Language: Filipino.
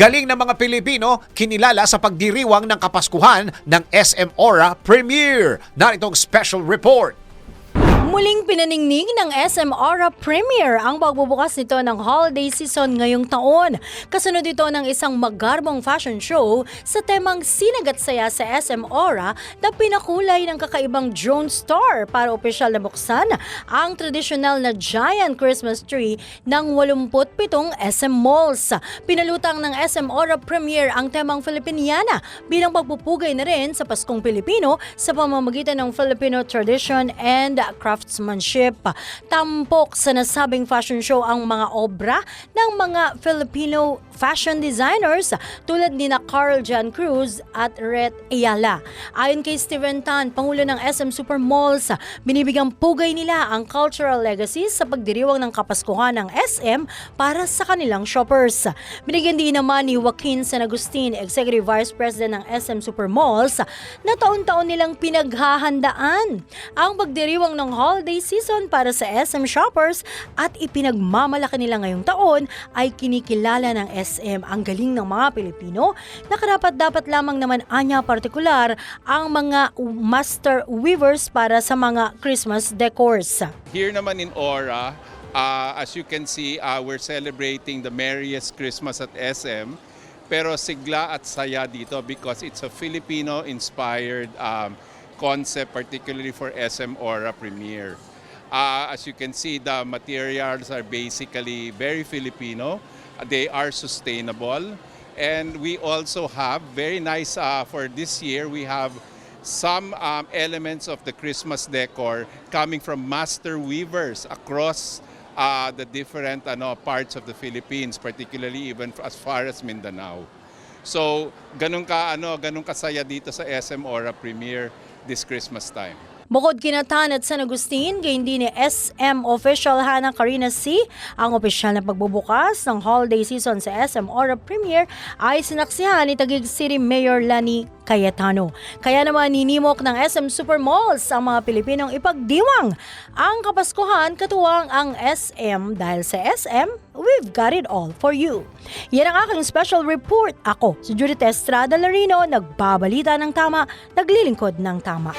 Galing ng mga Pilipino, kinilala sa pagdiriwang ng Kapaskuhan ng SM Aura Premiere. Naritong special report. Muling pinaningning ng SM Aura Premier ang pagbubukas nito ng holiday season ngayong taon. Kasunod ito ng isang magarbong fashion show sa temang Sinagat Saya sa SM Aura na pinakulay ng kakaibang drone star para opisyal na buksan ang tradisyonal na giant Christmas tree ng 87 SM malls. Pinalutang ng SM Aura Premier ang temang Filipiniana bilang pagpupugay na rin sa Paskong Pilipino sa pamamagitan ng Filipino tradition and craftsmanship. Tampok sa nasabing fashion show ang mga obra ng mga Filipino fashion designers tulad ni na Carl Jan Cruz at Ret Ayala. Ayon kay Steven Tan, Pangulo ng SM Supermalls, binibigang pugay nila ang cultural legacy sa pagdiriwang ng Kapaskuhan ng SM para sa kanilang shoppers. Binigyan din naman ni Joaquin San Agustin, Executive Vice President ng SM Supermalls, na taon-taon nilang pinaghahandaan ang pagdiriwang ng holiday season para sa SM shoppers at ipinagmamalaki nila ngayong taon ay kinikilala ng ang galing ng mga Pilipino na karapat dapat lamang naman anya partikular ang mga master weavers para sa mga Christmas decors. Here naman in Aura, uh, as you can see, uh, we're celebrating the merriest Christmas at SM. Pero sigla at saya dito because it's a Filipino-inspired um, concept, particularly for SM Aura Premiere. Uh, as you can see, the materials are basically very Filipino. They are sustainable. And we also have, very nice uh, for this year, we have some um, elements of the Christmas decor coming from master weavers across uh, the different ano, parts of the Philippines, particularly even as far as Mindanao. So, ganun ka ano, ganun kasaya dito sa SM Aura Premiere this Christmas time. Bukod kinatan at San Agustin, gayon din ni SM official Hannah Karina C. Ang opisyal na pagbubukas ng holiday season sa SM Aura Premiere ay sinaksihan ni Taguig City Mayor Lani Cayetano. Kaya naman ninimok ng SM Supermalls ang mga Pilipinong ipagdiwang ang Kapaskuhan katuwang ang SM dahil sa SM, we've got it all for you. Yan ang aking special report. Ako, si Judith Estrada Larino, nagbabalita ng tama, naglilingkod ng tama.